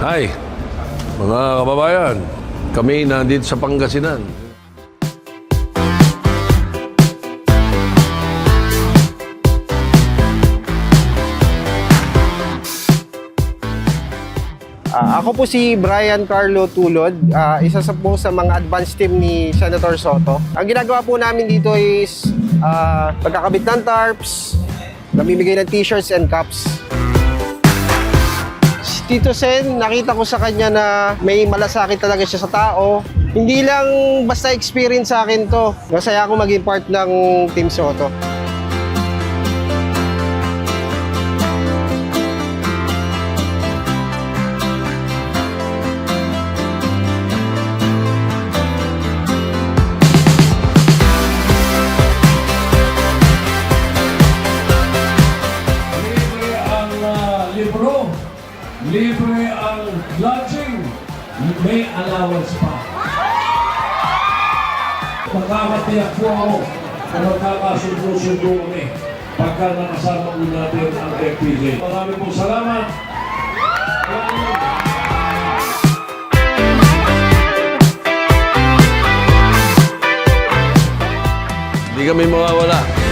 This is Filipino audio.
Hi, mga kababayan. Kami nandito sa Pangasinan. Ah, ako po si Brian Carlo Tulod, ah, isa sa po sa mga advanced team ni Senator Soto. Ang ginagawa po namin dito is ah, pagkakabit ng tarps, namimigay ng t-shirts and cups. Tito Sen, nakita ko sa kanya na may malasakit talaga siya sa tao. Hindi lang basta experience sa akin to. Masaya ako maging part ng Team Soto. Libre ang lodging, may allowance pa. Magkakatiyak po ako na magkakasundo-sundo kami pagka nakasama mo natin ang FPJ. Maraming pong salamat. Hindi kami mawawala.